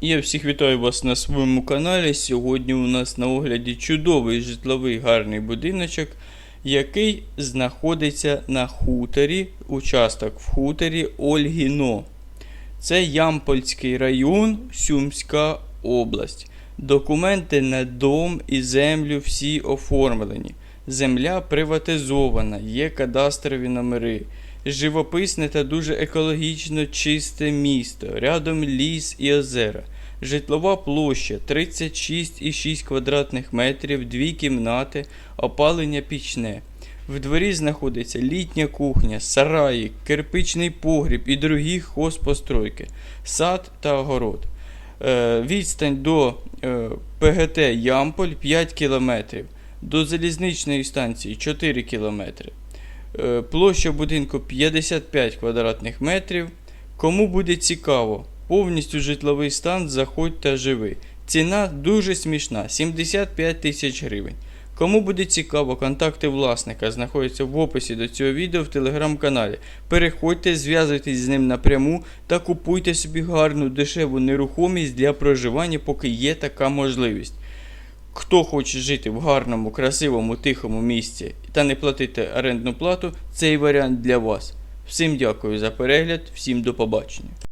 Я всіх вітаю вас на своєму каналі. Сьогодні у нас на огляді чудовий житловий гарний будиночок, який знаходиться на хуторі, участок в хуторі Ольгіно. Це Ямпольський район, Сюмська область. Документи на дом і землю всі оформлені. Земля приватизована, є кадастрові номери. Живописне та дуже екологічно чисте місто, рядом ліс і озера. Житлова площа 36,6 квадратних метрів, дві кімнати, опалення пічне. В дворі знаходиться літня кухня, сараї, кирпичний погріб і другі хозпостройки, сад та огород. Е, відстань до е, ПГТ Ямполь 5 км, до залізничної станції 4 км. Е, Площа будинку 55 квадратних метрів. Кому буде цікаво, повністю житловий стан заходь та живи. Ціна дуже смішна 75 тисяч гривень. Кому буде цікаво, контакти власника знаходяться в описі до цього відео в телеграм-каналі. Переходьте, зв'язуйтесь з ним напряму та купуйте собі гарну дешеву нерухомість для проживання, поки є така можливість. Хто хоче жити в гарному, красивому, тихому місці та не платити орендну плату, цей варіант для вас. Всім дякую за перегляд, всім до побачення.